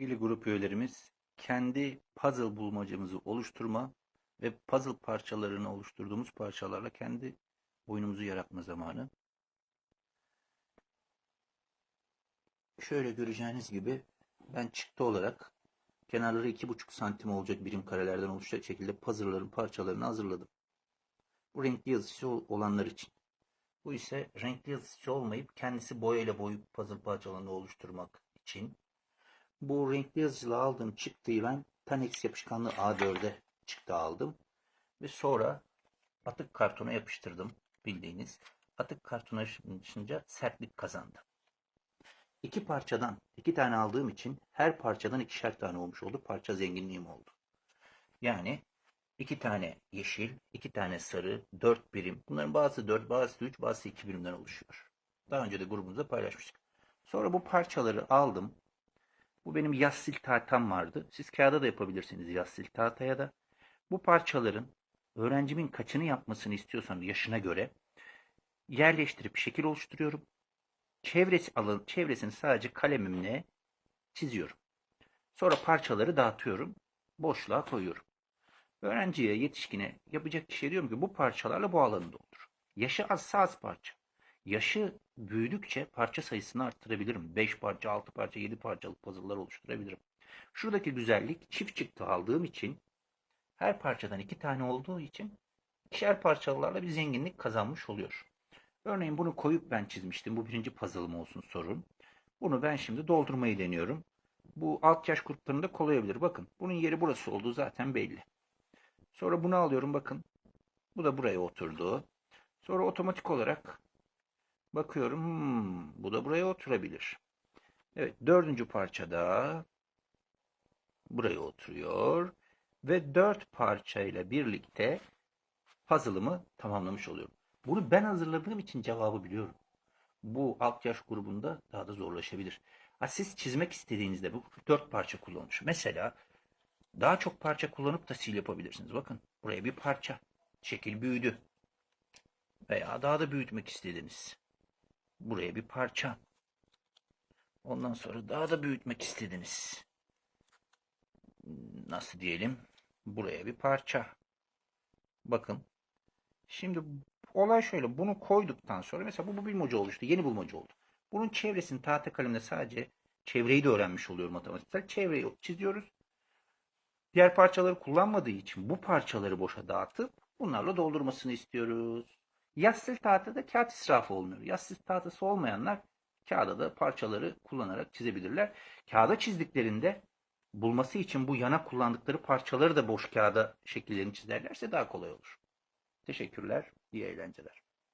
Sevgili grup üyelerimiz kendi puzzle bulmacamızı oluşturma ve puzzle parçalarını oluşturduğumuz parçalarla kendi oyunumuzu yaratma zamanı. Şöyle göreceğiniz gibi ben çıktı olarak kenarları 2,5 santim olacak birim karelerden oluşacak şekilde puzzle'ların parçalarını hazırladım. Bu renkli yazıcı olanlar için. Bu ise renkli yazıcı olmayıp kendisi boyayla boyayıp puzzle parçalarını oluşturmak için. Bu renkli yazıcıyla aldığım çıktıyı ben Tanex yapışkanlı A4'e çıktı aldım. Ve sonra atık kartona yapıştırdım bildiğiniz. Atık kartona yapışınca sertlik kazandı. İki parçadan iki tane aldığım için her parçadan ikişer tane olmuş oldu. Parça zenginliğim oldu. Yani iki tane yeşil, iki tane sarı, dört birim. Bunların bazısı dört, bazısı üç, bazısı iki birimden oluşuyor. Daha önce de grubumuzda paylaşmıştık. Sonra bu parçaları aldım. Bu benim yassil tahtam vardı. Siz kağıda da yapabilirsiniz yassil tahtaya da. Bu parçaların öğrencimin kaçını yapmasını istiyorsam yaşına göre yerleştirip şekil oluşturuyorum. Çevresi alın, çevresini sadece kalemimle çiziyorum. Sonra parçaları dağıtıyorum. Boşluğa koyuyorum. Öğrenciye, yetişkine yapacak kişiye diyorum ki bu parçalarla bu alanı doldur. Yaşı azsa az parça. Yaşı büyüdükçe parça sayısını arttırabilirim. 5 parça, 6 parça, 7 parçalık puzzle'lar oluşturabilirim. Şuradaki güzellik çift çıktı aldığım için her parçadan iki tane olduğu için ikişer parçalarla bir zenginlik kazanmış oluyor. Örneğin bunu koyup ben çizmiştim. Bu birinci puzzle'ım olsun sorun. Bunu ben şimdi doldurmayı deniyorum. Bu alt yaş gruplarında kolay olabilir. Bakın bunun yeri burası olduğu zaten belli. Sonra bunu alıyorum bakın. Bu da buraya oturdu. Sonra otomatik olarak bakıyorum. Hmm, bu da buraya oturabilir. Evet dördüncü parçada buraya oturuyor. Ve dört parçayla birlikte puzzle'ımı tamamlamış oluyorum. Bunu ben hazırladığım için cevabı biliyorum. Bu alt yaş grubunda daha da zorlaşabilir. Ha, siz çizmek istediğinizde bu dört parça kullanmış. Mesela daha çok parça kullanıp da sil yapabilirsiniz. Bakın buraya bir parça. Şekil büyüdü. Veya daha da büyütmek istediniz. Buraya bir parça. Ondan sonra daha da büyütmek istediniz. Nasıl diyelim? Buraya bir parça. Bakın. Şimdi olay şöyle. Bunu koyduktan sonra mesela bu, bu bulmaca oluştu. Yeni bulmaca oldu. Bunun çevresini tahta kalemle sadece çevreyi de öğrenmiş oluyor matematiksel. Çevreyi çiziyoruz. Diğer parçaları kullanmadığı için bu parçaları boşa dağıtıp bunlarla doldurmasını istiyoruz. Yassil tahtada kağıt israfı olmuyor. Yassil tahtası olmayanlar kağıda da parçaları kullanarak çizebilirler. Kağıda çizdiklerinde bulması için bu yana kullandıkları parçaları da boş kağıda şekillerini çizerlerse daha kolay olur. Teşekkürler, iyi eğlenceler.